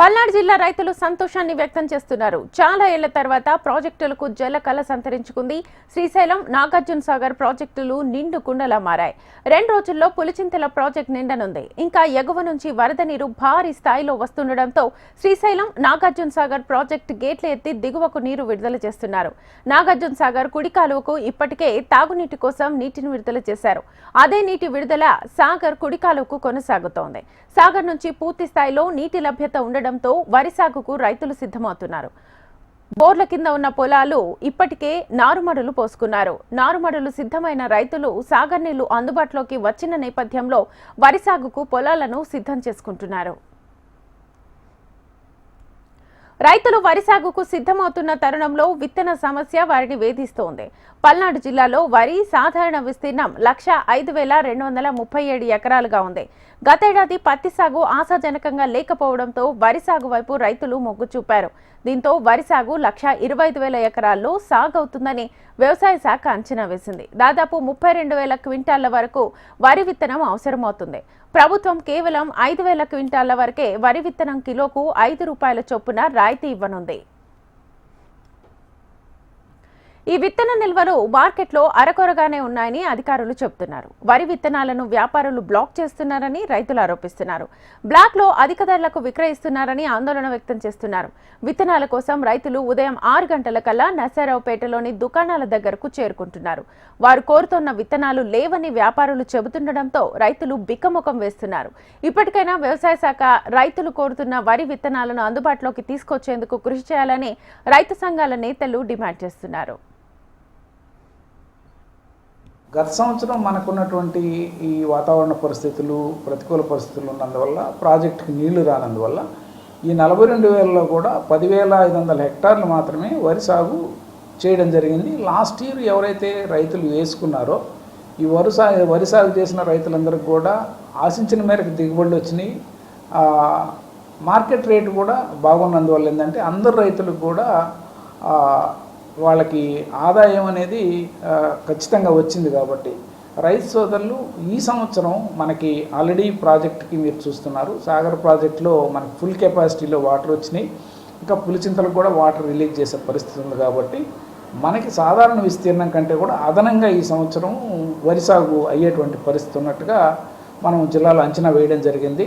పల్నాడు జిల్లా రైతులు సంతోషాన్ని వ్యక్తం చేస్తున్నారు. చాలా ఏళ్ళ తర్వాత ప్రాజెక్టులకు జల కళ సంతరించుకుంది. శ్రీశైలం నాగార్జున సాగర్ ప్రాజెక్టులు నిండు కుండలా మారాయి. రెండు రోజుల్లో పులిచింతల ప్రాజెక్టు నిండనుంది. ఇంకా ఎగువ నుంచి వరద నీరు భారీ స్థాయిలో వస్తుండటంతో శ్రీశైలం నాగార్జున సాగర్ ప్రాజెక్టు గేట్లు ఎత్తి దిగువకు నీరు విడుదల చేస్తున్నారు. నాగార్జున సాగర్ కుడి కాలువకు ఇప్పటికే తాగునీటి కోసం నీటిని విడుదల చేశారు. అదే నీటి విడుదల సాగర్ కుడి కాలువకు కొనసాగుతోంది. సాగర్ నుంచి పూర్తి స్థాయిలో నీటి లభ్యత ఉండడం రావడంతో వరి సాగుకు రైతులు సిద్ధమవుతున్నారు. బోర్ల కింద ఉన్న పొలాలు ఇప్పటికే నారుమడులు పోసుకున్నారు. నారుమడులు సిద్ధమైన రైతులు సాగర్ నీళ్ళు అందుబాటులోకి వచ్చిన నేపథ్యంలో వరి సాగుకు పొలాలను సిద్ధం చేసుకుంటున్నారు. రైతులు వరి సాగుకు సిద్ధమవుతున్న తరుణంలో విత్తన సమస్య వారిని వేధిస్తోంది. పల్నాడు జిల్లాలో వరి సాధారణ విస్తీర్ణం లక్ష ఐదు వేల రెండు వందల ముప్పై ఏడు ఎకరాలుగా ఉంది. గతేడాది పత్తి సాగు ఆశాజనకంగా లేకపోవడంతో వరి సాగు వైపు రైతులు మొగ్గు చూపారు. దీంతో వరి సాగు లక్ష ఇరవై ఐదు వేల ఎకరాల్లో సాగవుతుందని వ్యవసాయ శాఖ అంచనా వేసింది. దాదాపు ముప్పై రెండు వేల క్వింటాళ్ళ వరకు వరి విత్తనం అవసరమవుతుంది. ప్రభుత్వం కేవలం ఐదు వేల క్వింటాళ్ళ వరకే వరి విత్తనం కిలోకు ఐదు రూపాయల చొప్పున రాయితీ ఇవ్వనుంది. ఈ విత్తన నిల్వలు మార్కెట్లో అరకొరగానే ఉన్నాయని అధికారులు చెబుతున్నారు. వరి విత్తనాలను వ్యాపారులు బ్లాక్ చేస్తున్నారని రైతులు ఆరోపిస్తున్నారు. బ్లాక్లో అధిక ధరలకు విక్రయిస్తున్నారని ఆందోళన వ్యక్తం చేస్తున్నారు. విత్తనాల కోసం రైతులు ఉదయం ఆరు గంటల కల్లా నర్సారావుపేటలోని దుకాణాల దగ్గరకు చేరుకుంటున్నారు. వారు కోరుతున్న విత్తనాలు లేవని వ్యాపారులు చెబుతుండటంతో రైతులు బిక్కముఖం వేస్తున్నారు. ఇప్పటికైనా వ్యవసాయ శాఖ రైతులు కోరుతున్న వరి విత్తనాలను అందుబాటులోకి తీసుకొచ్చేందుకు కృషి చేయాలని రైతు సంఘాల నేతలు డిమాండ్ చేస్తున్నారు. గత సంవత్సరం మనకున్నటువంటి ఈ వాతావరణ పరిస్థితులు ప్రతికూల పరిస్థితులు ఉన్నందువల్ల ప్రాజెక్టుకి నీళ్ళు రానందువల్ల ఈ నలభై రెండు వేలలో కూడా పదివేల ఐదు వందల హెక్టార్లు మాత్రమే వరి సాగు చేయడం జరిగింది. లాస్ట్ ఇయర్ ఎవరైతే రైతులు వేసుకున్నారో ఈ వరి సాగు వరి సాగు చేసిన రైతులందరికీ కూడా ఆశించిన మేరకు దిగుబడులు వచ్చినాయి. మార్కెట్ రేటు కూడా బాగున్నందువల్ల ఏంటంటే అందరు రైతులకు కూడా వాళ్ళకి ఆదాయం అనేది ఖచ్చితంగా వచ్చింది కాబట్టి. రైతు సోదరులు ఈ సంవత్సరం మనకి ఆల్రెడీ ప్రాజెక్ట్కి మీరు చూస్తున్నారు. సాగర్ ప్రాజెక్టులో మనకి ఫుల్ కెపాసిటీలో వాటర్ వచ్చినాయి. ఇంకా పులిచింతలకు కూడా వాటర్ రిలీజ్ చేసే పరిస్థితి ఉంది కాబట్టి మనకి సాధారణ విస్తీర్ణం కంటే కూడా అదనంగా ఈ సంవత్సరం వరి సాగు అయ్యేటువంటి పరిస్థితి ఉన్నట్టుగా మనం జిల్లాలో అంచనా వేయడం జరిగింది.